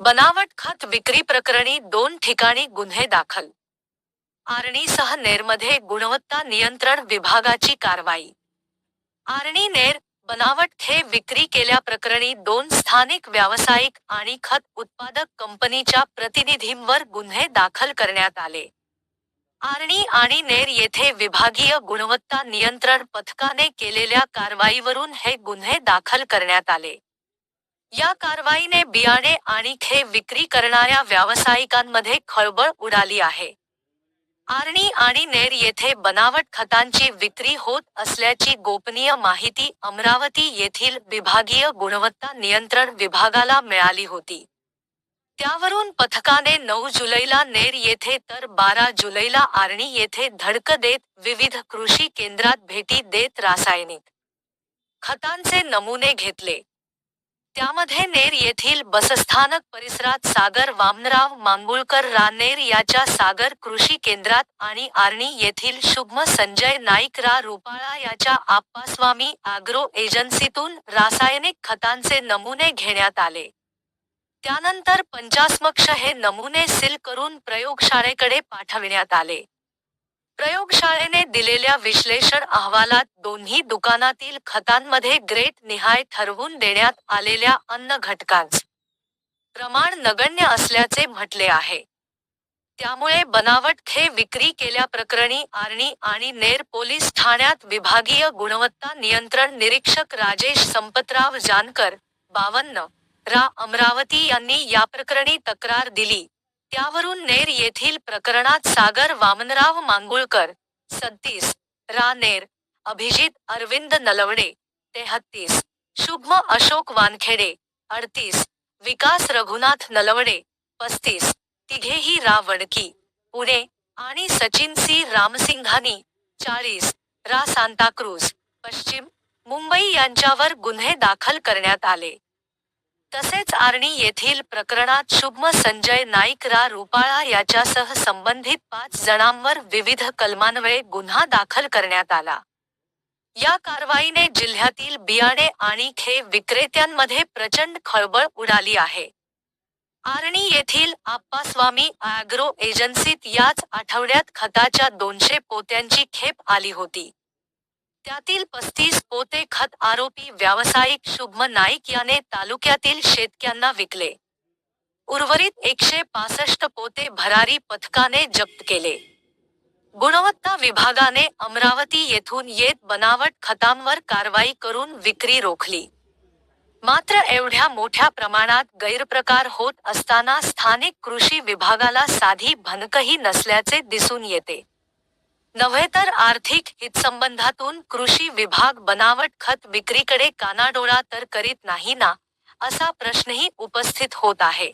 बनावट खत विक्री प्रकरणी दोन ठिकाणी गुन्हे दाखल. आर्णीसह नेरमध्ये गुणवत्ता नियंत्रण विभागाची कारवाई. आर्णी नेर बनावट खे विक्री केल्याप्रकरणी दोन स्थानिक व्यावसायिक आणि खत उत्पादक कंपनीच्या प्रतिनिधींवर गुन्हे दाखल करण्यात आले. आर्णी आणि नेर येथे विभागीय गुणवत्ता नियंत्रण पथकाने केलेल्या कारवाईवरून हे गुन्हे दाखल करण्यात आले. या कारवाईने बियाणे आणि खे विक्री करणाऱ्या व्यावसायिकांमध्ये खळबळ उडाली आहे. आर्णी आणि नेर येथे बनावट खतांची विक्री होत असल्याची गोपनीय माहिती अमरावती येथील विभागीय गुणवत्ता नियंत्रण विभागाला मिळाली होती. त्यावरून पथकाने नऊ जुलैला नेर येथे तर बारा जुलैला आर्णी येथे धडक देत विविध कृषी केंद्रात भेटी देत रासायनिक खतांचे नमुने घेतले. त्यामध्ये नेर येथील बसस्थानक परिसरात सागर वामनराव मांगुळकर रानेर याच्या सागर कृषी केंद्रात आणि आर्णी येथील शुभम संजय नाईक रा रुपाळा याच्या आप्पास्वामी आग्रो एजन्सीतून रासायनिक खतांचे नमुने घेण्यात आले. त्यानंतर पंचास्मक्ष हे नमुने सील करून प्रयोगशाळेकडे पाठविण्यात आले. प्रयोगशाळेने दिलेल्या विश्लेषण अहवालात दोन्ही दुकानातील खतांमध्ये ग्रेट निहाय ठरवून देण्यात आलेल्या अन्न घटकांच प्रमाण नगण्य असल्याचे म्हटले आहे. त्यामुळे बनावट खे विक्री केल्याप्रकरणी आर्णी आणि नेर पोलीस ठाण्यात विभागीय गुणवत्ता नियंत्रण निरीक्षक राजेश संपतराव जानकर बावन्न रा अमरावती यांनी याप्रकरणी तक्रार दिली. त्यावरून नेर येथील प्रकरणात सागर वामनराव मांगुळकर सत्तीस रा नेर अभिजित अरविंद नलवडे तेहत्तीस शुभम अशोक वानखेडे अडतीस विकास रघुनाथ नलवडे पस्तीस तिघेही रा वडकी पुणे आणि सचिन सी रामसिंघानी चाळीस रा सांताक्रूज पश्चिम मुंबई यांच्यावर गुन्हे दाखल करण्यात आले. तसेच आर्णी येथील प्रकरणात शुभम संजय नाईक रा रुपाळा याच्यासह संबंधित पाच जणांवर विविध कलमान्वये गुन्हा दाखल करण्यात आला. या कारवाईने जिल्ह्यातील बियाणे आणि खे विक्रेत्यांमध्ये प्रचंड खळबळ उडाली आहे. आर्णी येथील आप्पास्वामी अॅग्रो एजन्सीत याच आठवड्यात खताच्या दोनशे पोत्यांची खेप आली होती. त्यातील पस्तीस पोते खत आरोपी व्यावसायिक शुभम नाईक याने तालुक्यातील शेतक्यांना विकले. उर्वरित एकशे पासष्ट पोते भरारी पथकाने जप्त केले. गुणवत्ता विभागाने अमरावती येथून येत बनावट खतांवर कारवाई करून विक्री रोखली. मात्र एवढ्या मोठ्या प्रमाणात गैरप्रकार होत असताना स्थानिक कृषी विभागाला साधी भनकही नसल्याचे दिसून येते. नव्हे तर आर्थिक हितसंबंधातून कृषी विभाग बनावट खत विक्रीकडे कानाडोळा तर करीत नाही ना असा प्रश्नही उपस्थित होत आहे.